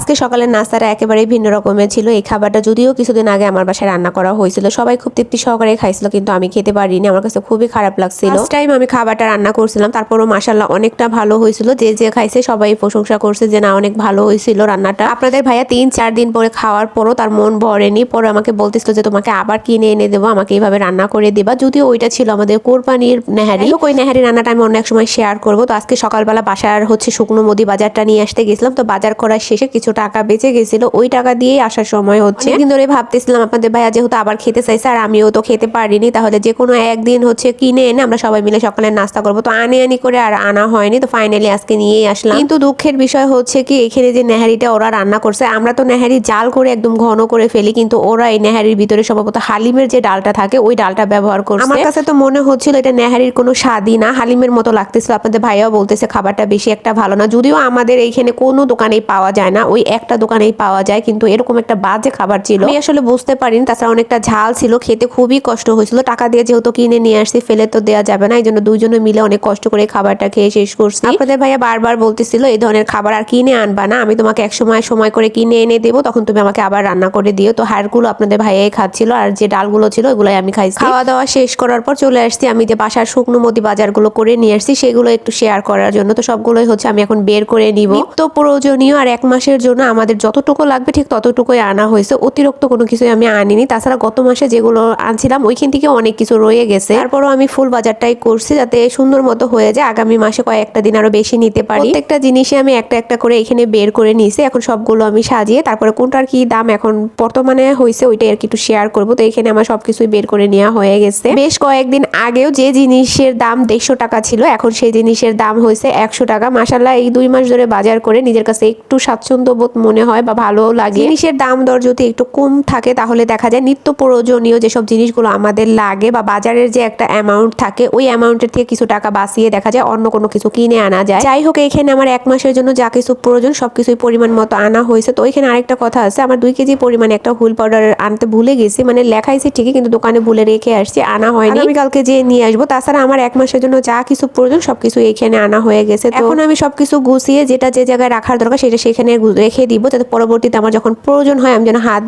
আজকে সকালের নাস্তাটা একেবারেই ভিন্ন রকমের ছিল। এই খাবারটা যদিও কিছুদিন আগে আমার বাসায় রান্না করা হয়েছিল। সবাই খুব তৃপ্তি সহকারে খাইছিল কিন্তু আমি খেতে পারিনি। আমার কাছে খুবই খারাপ লাগছিল। টাইম আমি খাবারটা রান্না করছিলাম। তারপরও মাসাল্লাহ অনেকটা ভালো হয়েছিল। যে যে খাইছে সবাই প্রশংসা করছে যে না অনেক ভালো হয়েছিল রান্নাটা। আপনাদের ভাইয়া তিন চার দিন পরে খাওয়ার পরও তার মন ভরেনি। পরে আমাকে বলতেছিল যে তোমাকে আবার কিনে এনে দেবো আমাকে এইভাবে রান্না করে দিবা। যদিও ওইটা ছিল আমাদের কোরবানির নেহারি। হোক, ওই নেহারি রান্নাটা আমি অন্য এক সময় শেয়ার করব। তো আজকে সকালবেলা বাসার হচ্ছে শুকনো মুদি বাজারটা নিয়ে আসতে গেছিলাম। তো বাজার করার শেষে কিছু টাকা বেঁচে গেছিল ওই টাকা দিয়েই আসার সময় হচ্ছে। অনেকদিন ধরে ভাবতেছিলাম আপনাদের ভাইয়া যেহেতু আবার খেতে চাইছে আর আমিও তো খেতে পারিনি তাহলে যে কোনো একদিন হচ্ছে কিনে এনে আমরা সবাই মিলে সকালে নাস্তা করব। তো আনে আনি করে আর আনা হয়নি তো ফাইনালি আজকে নিয়েই আসলাম। কিন্তু দুঃখের বিষয় হচ্ছে কি এখানে যে নেহারিটা ওরা রান্না করছে আমরা তো নেহারি জাল করে একদম ঘন করে ফেলি কিন্তু ওরা এই নেহারির ভিতরে সম্ভবত হালিমের যে ডালটা থাকে ওই ডালটা ব্যবহার করছে। আমার কাছে তো মনে হচ্ছিল এটা নেহারির কোনো স্বাদই না হালিমের মতো লাগতেছিল আপনাদের ভাইয়াও বলতেছে খাবারটা বেশি একটা ভালো না যদিও আমাদের এইখানে কোনো দোকানেই পাওয়া যায় না ওই একটা দোকানেই পাওয়া যায়, কিন্তু এরকম একটা বাজে খাবার ছিল। আমি আসলে বুঝতে পারিনি, তাছাড়া অনেকটা ঝাল ছিল, খেতে খুবই কষ্ট হয়েছিল। টাকা দিয়ে যেহেতু কিনে নিয়ে আসছি, ফেলে তো দেওয়া যাবে না এই জন্য দুজনে মিলে অনেক কষ্ট করে খাবারটা খেয়ে শেষ করছি। আপনাদের ভাইয়া বারবার বলতেছিল, এই ধরনের খাবার আর কিনে আনবা না, আমি তোমাকে এক সময় সময় করে কিনে এনে দেবো, তখন তুমি আমাকে আবার রান্না করে দিও। তো হাড়গুলো আপনাদের ভাইয়াই খাচ্ছিল, আর যে ডালগুলো ছিল, ওগুলোই আমি খাইছি। খাওয়া দাওয়া শেষ করার পর চলে আসছি আমি যে বাসার শুকনো মতি বাজারগুলো করে নিয়ে আসছি, সেগুলো একটু শেয়ার করার জন্য। তো সবগুলোই হচ্ছে আমি এখন বের করে নিব। তো প্রয়োজনীয় আর এক মাসের জন্য আমাদের যতটুকু লাগবে ঠিক ততটুকুই আনা হয়েছে। অতিরিক্ত কোনো কিছুই আমি আনিনি। তাছাড়া গত মাসে যেগুলো আনছিলাম, ওইখান থেকে অনেক কিছু রয়ে গেছে। তারপরও আমি ফুল বাজারটাই করছি যাতে সুন্দর মতো হয়ে যায়। আগামী মাসে কয়েকটা দিন আরও বেশি নিতে পারি। প্রত্যেকটা জিনিসে আমি একটা একটা করে এখানে বের করে নিয়েছি। এখন সবগুলো আমি সাজিয়ে, তারপরে কোনটার কি দাম এখন বর্তমানে হয়েছে, ওইটাই আর কি একটু শেয়ার করব। তো এখানে আমার সবকিছুই বের করে নেওয়া হয়ে গেছে। বেশ কয়েকদিন আগেও যে জিনিসের দাম দেড়শো টাকা ছিল, এখন সেই জিনিসের দাম হয়েছে একশো টাকা। মাসাল্লাহ এই দুই মাস ধরে বাজার করে নিজের কাছে একটু স্বাচ্ছন্দ্য বোধ মনে হয় বা ভালো লাগে। জিনিসের দাম দর যদি একটু কম থাকে তাহলে দেখা যায় নিত্য প্রয়োজনীয় যেসব জিনিসগুলো আমাদের লাগে বা বাজারের যে একটা অ্যামাউন্ট থাকে ওই অ্যামাউন্টের থেকে কিছু টাকা বাঁচিয়ে দেখা যায় অন্য কোনো কিছু কিনে আনা যায়। যাই হোক এখানে আমার এক মাসের জন্য যা কিছু প্রয়োজন সবকিছুই পরিমাণ মতো আনা হয়েছে। তো এখানে আরেকটা কথা আছে আমার দুই কেজি পরিমাণে একটা হুল পাউডার আনতে ভুলে গেছি। মানে লেখাইছে ঠিকই কিন্তু দোকানে ভুলে রেখে আসছি আনা হয়নি। আমি কালকে যেয়ে নিয়ে আসব তাছাড়া আমার এক মাসের জন্য যা কিছু প্রয়োজন সবকিছু এখানে আনা হয়ে গেছে। এখন আমি সবকিছু গুছিয়ে যেটা যে জায়গায় রাখার দরকার সেটা সেখানে রেখে দিব যাতে পরবর্তীতে আমার যখন প্রয়োজন হয়, আমি যেন হাত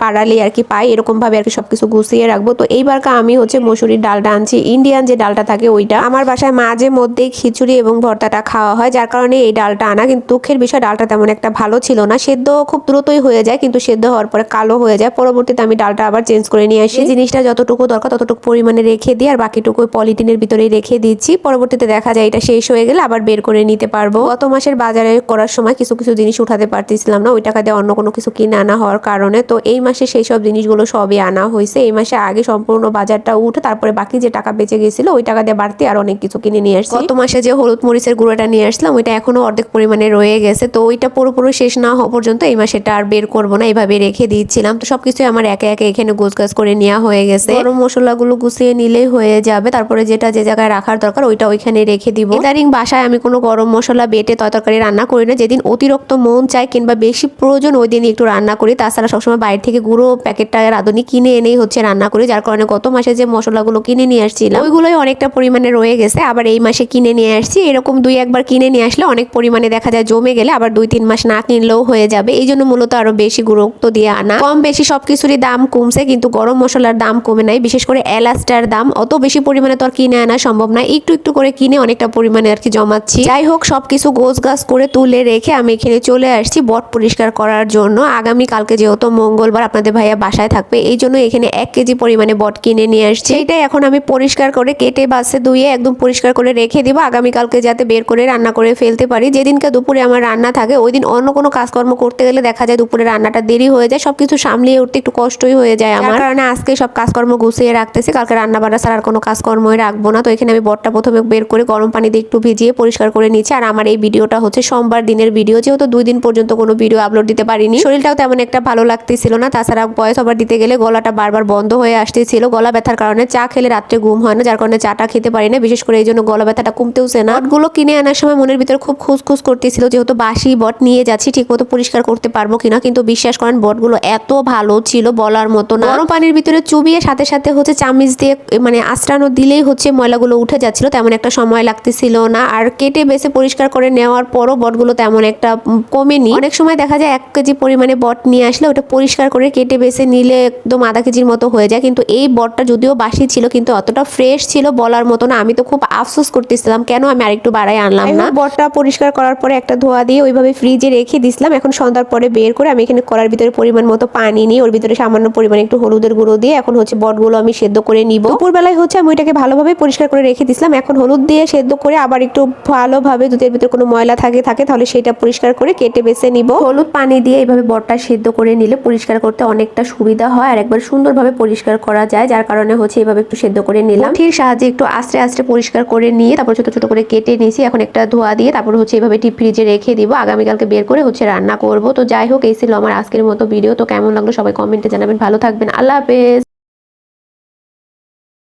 পাড়ালে আর কি পাই, এরকমভাবে আর কি সব কিছু গুছিয়ে রাখব। তো এইবারকা আমি হচ্ছে মসুরির ডালটা আনছি ইন্ডিয়ান যে ডালটা থাকে ওইটা। আমার বাসায় মাঝে মধ্যেই খিচুড়ি এবং ভর্তাটা খাওয়া হয়, যার কারণে এই ডালটা আনা, কিন্তু দুঃখের বিষয়, ডালটা তেমন একটা ভালো ছিল না। সেদ্ধ খুব দ্রুতই হয়ে যায়, কিন্তু সেদ্ধ হওয়ার পরে কালো হয়ে যায়। পরবর্তীতে আমি ডালটা আবার চেঞ্জ করে নিয়ে আসি। জিনিসটা যতটুকু দরকার, ততটুকু পরিমাণে রেখে দিই আর বাকিটুকু পলিথিনের ভিতরেই রেখে দিচ্ছি। পরবর্তীতে দেখা যায় এটা শেষ হয়ে গেলে আবার বের করে নিতে পারব। গত মাসের বাজারে করার সময় কিছু কিছু জিনিস উঠাতে পারতেছিলাম না ওই টাকা দিয়ে অন্য কোনো কিছু কিনে আনা হওয়ার কারণে। তো এই মাসে সেই সব জিনিসগুলো সবই আনা হয়েছে। এই মাসে আগে সম্পূর্ণ বাজারটা উঠে তারপরে বাকি যে টাকা বেঁচে গেছিল ওই টাকা দিয়ে বাড়তি আর অনেক কিছু কিনে নিয়ে আসছি। গত মাসে যে হলুদ মরিচের গুঁড়োটা নিয়ে আসলাম ওইটা এখনও অর্ধেক পরিমাণে রয়ে গেছে। তো ওইটা পুরোপুরি শেষ না হওয়া পর্যন্ত এই মাসে এটা আর বের করব না এইভাবে রেখে দিচ্ছিলাম। তো সব সবকিছুই আমার একে একে এখানে গোছগাছ করে নেওয়া হয়ে গেছে। গরম মশলাগুলো গুছিয়ে নিলেই হয়ে যাবে। তারপরে যেটা যে জায়গায় রাখার দরকার ওইটা ওইখানে রেখে দিব। ইদারিং বাসায় আমি কোনো গরম মশলা বেটে তরকারি রান্না করি না। যেদিন অতিরিক্ত মন চায় কিংবা বেশি প্রয়োজন ওই দিনই একটু রান্না করি। তাছাড়া সবসময় বাইরে থেকে গুঁড়ো প্যাকেটটা রাঁধুনি কিনে এনেই হচ্ছে রান্না করি, যার কারণে গত মাসে যে মশলাগুলো কিনে নিয়ে আসছিলাম, ওইগুলোই অনেকটা পরিমাণে রয়ে গেছে। আবার এই মাসে কিনে নিয়ে আসছি, এরকম দুই একবার কিনে নিয়ে আসলে অনেক পরিমাণে দেখা যায় জমে গেলে আবার দুই তিন মাস না কিনলেও হয়ে যাবে। এই জন্য মূলত আরও বেশি গুরুত্ব দিয়ে আনা। কম বেশি সবকিছুরই দাম কমছে, কিন্তু গরম মশলার দাম কমে নাই। বিশেষ করে এলাচটার দাম, অত বেশি পরিমাণে তো আর কিনে আনা সম্ভব না। একটু একটু করে কিনে অনেকটা পরিমাণে আর কি জমাচ্ছি। যাই হোক, সবকিছু গোছ গাছ করে তুলে রেখে আমি এখানে চলে আসছি। বট পরিষ্কার করার জন্য। আগামী কালকে যেহেতু মঙ্গলবার আপনাদের ভাইয়া বাসায় থাকবে এই জন্য এখানে এক কেজি পরিমাণে বট কিনে নিয়ে আসছি। এটাই এখন আমি পরিষ্কার করে কেটে বাসে ধুয়ে একদম পরিষ্কার করে রেখে দিব। আগামীকালকে যাতে বের করে রান্না করে ফেলতে পারি। যেদিনকে দুপুরে আমার রান্না থাকে ওই দিন অন্য কোনো কাজকর্ম করতে গেলে দেখা যায় দুপুরে রান্নাটা দেরি হয়ে যায় সব কিছু সামলিয়ে উঠতে একটু কষ্টই হয়ে যায় আমার। কারণে আজকে সব কাজকর্ম গুছিয়ে রাখতেছি। কালকে রান্না বান্না ছাড়া আর কোনো কাজকর্মই রাখব না। তো এখানে আমি বটটা প্রথমে বের করে গরম পানি দিয়ে একটু ভিজিয়ে পরিষ্কার করে নিচ্ছি। আর আমার এই ভিডিওটা হচ্ছে সোমবার দিনের ভিডিও। যেহেতু দুই দিন পর্যন্ত কোনো ভিডিও আপলোড দিতে পারিনি। শরীরটাও তেমন একটা ভালো লাগতেছিল না। তাছাড়া বয়স ওভার দিতে গেলে গলাটা বারবার বন্ধ হয়ে আসতেছিল। গলা ব্যথার কারণে চা খেলে রাত্রে ঘুম হয় না, যার কারণে চাটা খেতে পারি না। বিশেষ করে এই জন্য গলা ব্যথাটা কমতেওছে না। বটগুলো কিনে আনার সময় মনের ভিতরে খুব খুঁজখুজ করতেছিল, যেহেতু বাসি বট নিয়ে যাচ্ছি ঠিক মতো পরিষ্কার করতে পারব কিনা। কিন্তু বিশ্বাস করেন, বটগুলো এত ভালো ছিল বলার মতো না। গরম পানির ভিতরে চুবিয়ে সাথে সাথে হচ্ছে চামিচ দিয়ে মানে আশ্রানো দিলেই হচ্ছে ময়লাগুলো উঠে যাচ্ছিল। তেমন একটা সময় লাগতেছিল না। আর কেটে বেছে পরিষ্কার করে নেওয়ার পরও বটগুলো তেমন একটা কমেনি। অনেক সময় দেখা যায় এক কেজি পরিমাণে বট নিয়ে আসলে ওটা পরিষ্কার করে কেটে বেছে নিলে একদম আধা কেজির মতো হয়ে যায়। কিন্তু এই বটটা যদিও বাসি ছিল কিন্তু অতটা ফ্রেশ ছিল বলার মতো না। আমি তো খুব আফসোস করতেছিলাম কেন আমি আরেকটু বাড়াই আনলাম না? বটটা পরিষ্কার করার পরে একটা ধোয়া দিয়ে ওইভাবে ফ্রিজে রেখে দিছিলাম। এখন সন্ধ্যার পরে বের করে আমি এখানে করার ভিতরে পরিমাণ মতো পানি নিয়ে ওর ভিতরে সামান্য পরিমাণে একটু হলুদের গুঁড়ো দিয়ে এখন হচ্ছে বটগুলো আমি সেদ্ধ করে নিব। দুপুরবেলায় হচ্ছে আমি ওইটাকে ভালোভাবে পরিষ্কার করে রেখে দিছিলাম। এখন হলুদ দিয়ে সেদ্ধ করে আবার একটু ভালোভাবে যদি এর ভিতরে কোনো ময়লা থাকে থাকে তাহলে সেটা পরিষ্কার করে কেটে বেছে নিব। হলুদ পানি দিয়ে এইভাবে বটটা সেদ্ধ করে নিলে পরিষ্কার করতে অনেকটা সুবিধা হয় আর একবার সুন্দরভাবে পরিষ্কার করা যায়, যার কারণে হচ্ছে এইভাবে একটু সেদ্ধ করে নিলাম। ঠিক সাহায্যে একটু আস্তে আস্তে পরিষ্কার করে নিয়ে তারপর ছোট ছোট করে কেটে নিয়েছি, এখন একটা ধোয়া দিয়ে তারপর হচ্ছে এইভাবে টিপ ফ্রিজে রেখে দিব। আগামীকালকে বের করে হচ্ছে রান্না করব। তো যাই হোক, এই ছিল আমার আজকের মতো ভিডিও। তো কেমন লাগল সবাই কমেন্টে জানাবেন। ভালো থাকবেন। আল্লাহ হাফেজ।